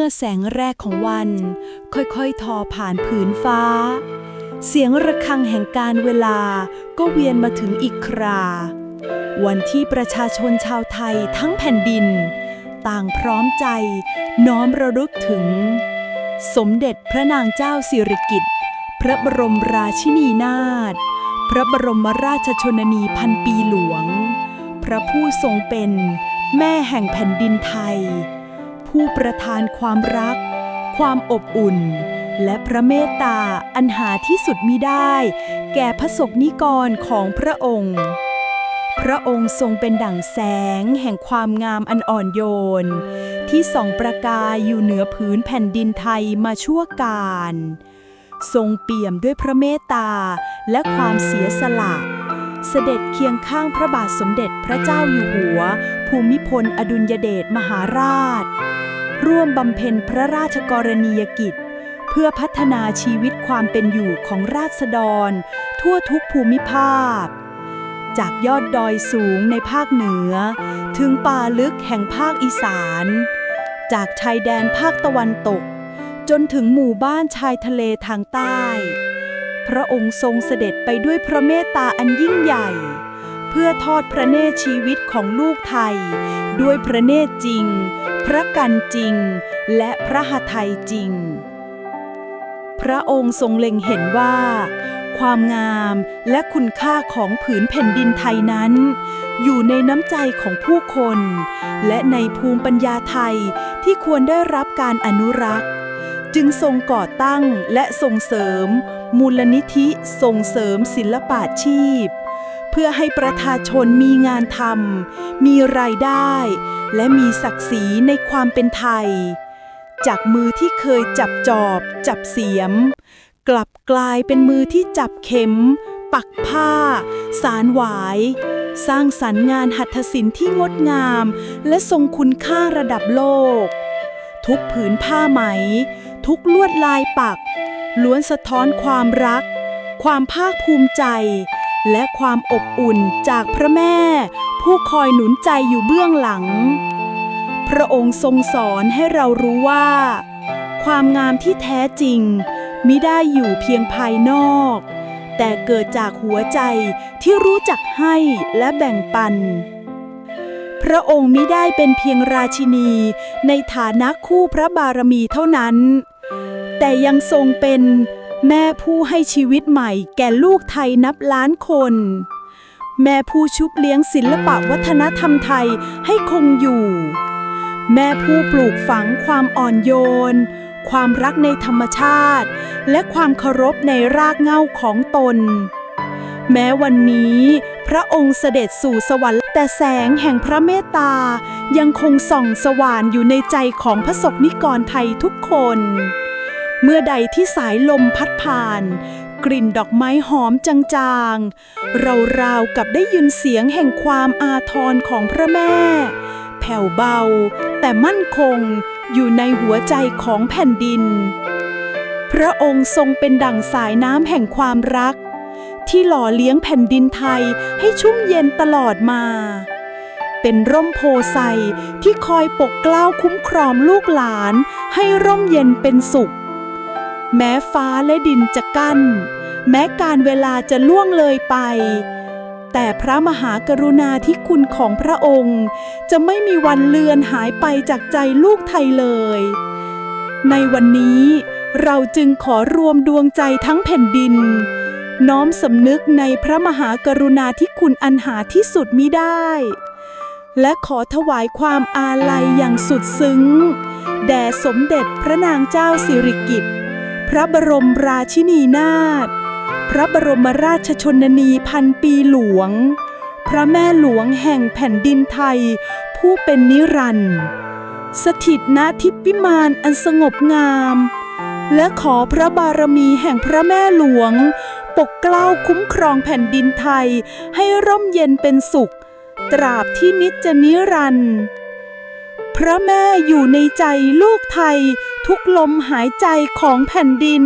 มื่อแสงแรกของวัน ค่อยๆ ทอผ่านผืนฟ้า เสียงระฆังแห่งการเวลาก็เวียนมาถึงอีกครา วันที่ประชาชนชาวไทยทั้งแผ่นดิน ต่างพร้อมใจ น้อมระลึกถึง สมเด็จพระนางเจ้าสิริกิติ์พระบรมราชินีนาถพระบรมราชชนนีพันปีหลวง พระผู้ทรงเป็นแม่แห่งแผ่นดินไทย ผู้ประทานความรัก ความอบอุ่น และพระเมตตาอันหาที่สุดมิได้ แก่พระสกนิกรของพระองค์ พระองค์ทรงเป็นดั่งแสงแห่งความงามอันอ่อนโยน ที่ส่องประกายอยู่เหนือพื้นแผ่นดินไทยมาชั่วกาลทรงเปี่ยมด้วยพระเมตตาและความเสียสละ เสด็จเคียงข้างพระบาทสมเด็จพระเจ้าอยู่หัว ภูมิพลอดุลยเดชมหาราช ร่วมบำเพ็ญพระราชกรณียกิจ เพื่อพัฒนาชีวิตความเป็นอยู่ของราษฎร ทั่วทุกภูมิภาค จากยอดดอยสูงในภาคเหนือ ถึงป่าลึกแห่งภาคอีสาน จากชายแดนภาคตะวันตก จนถึงหมู่บ้านชายทะเลทางใต้ พระองค์ทรงเสด็จไปด้วยพระเมตตาอันยิ่งใหญ่ เพื่อทอดพระเนตรชีวิตของลูกไทย ด้วยพระเนตรจริง พระกันจริง และพระหทัยจริง พระองค์ทรงเล็งเห็นว่า ความงามและคุณค่าของผืนแผ่นดินไทยนั้น อยู่ในน้ำใจของผู้คน และในภูมิปัญญาไทยที่ควรได้รับการอนุรักษ์ จึงทรงก่อตั้งและส่งเสริม มูลนิธิส่งเสริมศิลปาชีพ เพื่อให้ประชาชนมีงานทำมีรายได้ และมีศักดิ์ศรีในความเป็นไทย จากมือที่เคยจับจอบ จับเสียม กลับกลายเป็นมือที่จับเข็ม ปักผ้า สารหวาย สร้างสรรค์งานหัตถศิลป์ที่งดงาม และทรงคุณค่าระดับโลกทุกผืนผ้าไหม ทุกลวดลายปัก ล้วนสะท้อนความรัก ความภาคภูมิใจ และความอบอุ่นจากพระแม่ ผู้คอยหนุนใจอยู่เบื้องหลัง พระองค์ทรงสอนให้เรารู้ว่า ความงามที่แท้จริงมิได้อยู่เพียงภายนอก แต่เกิดจากหัวใจที่รู้จักให้และแบ่งปัน พระองค์มิได้เป็นเพียงราชินีในฐานะคู่พระบารมีเท่านั้น แต่ยังทรงเป็นแม่ผู้ให้ชีวิตใหม่แก่ลูกไทยนับล้านคน แม่ผู้ชุบเลี้ยงศิลปะวัฒนธรรมไทยให้คงอยู่ แม่ผู้ปลูกฝังความอ่อนโยน ความรักในธรรมชาติ และความเคารพในรากเหง้าของตน แม้วันนี้พระองค์เสด็จสู่สวรรค์แต่แสงแห่งพระเมตตา ยังคงส่องสว่างอยู่ในใจของพระสกนิกรไทยทุกคน เมื่อใดที่สายลมพัดผ่าน กลิ่นดอกไม้หอมจางๆ เราราวกับได้ยินเสียงแห่งความอาทรของพระแม่ แผ่วเบา แต่มั่นคงอยู่ในหัวใจของแผ่นดิน พระองค์ทรงเป็นดั่งสายน้ำแห่งความรัก ที่หล่อเลี้ยงแผ่นดินไทยให้ชุ่มเย็นตลอดมา เป็นร่มโพไซที่คอยปกเกล้าคุ้มครองลูกหลานให้ร่มเย็นเป็นสุข แม้ฟ้าและดินจะกั้น แม้การเวลาจะล่วงเลยไป แต่พระมหากรุณาธิคุณของพระองค์ จะไม่มีวันเลือนหายไปจากใจลูกไทยเลย ในวันนี้เราจึงขอรวมดวงใจทั้งแผ่นดิน น้อมสำนึกในพระมหากรุณาธิคุณอันหาที่สุดมิได้ และขอถวายความอาลัยอย่างสุดซึ้ง แด่สมเด็จพระนางเจ้าสิริกิติ์ พระบรมราชินีนาถ พระบรมราชชนนีพันปีหลวง พระแม่หลวงแห่งแผ่นดินไทย ผู้เป็นนิรันดร์สถิตณทิพย์วิมานอันสงบงาม และขอพระบารมีแห่งพระแม่หลวง ปกเกล้าคุ้มครองแผ่นดินไทยให้ร่มเย็นเป็นสุข ตราบที่นิจนิรันดร์พระแม่อยู่ในใจลูกไทย ทุกลมหายใจของแผ่นดิน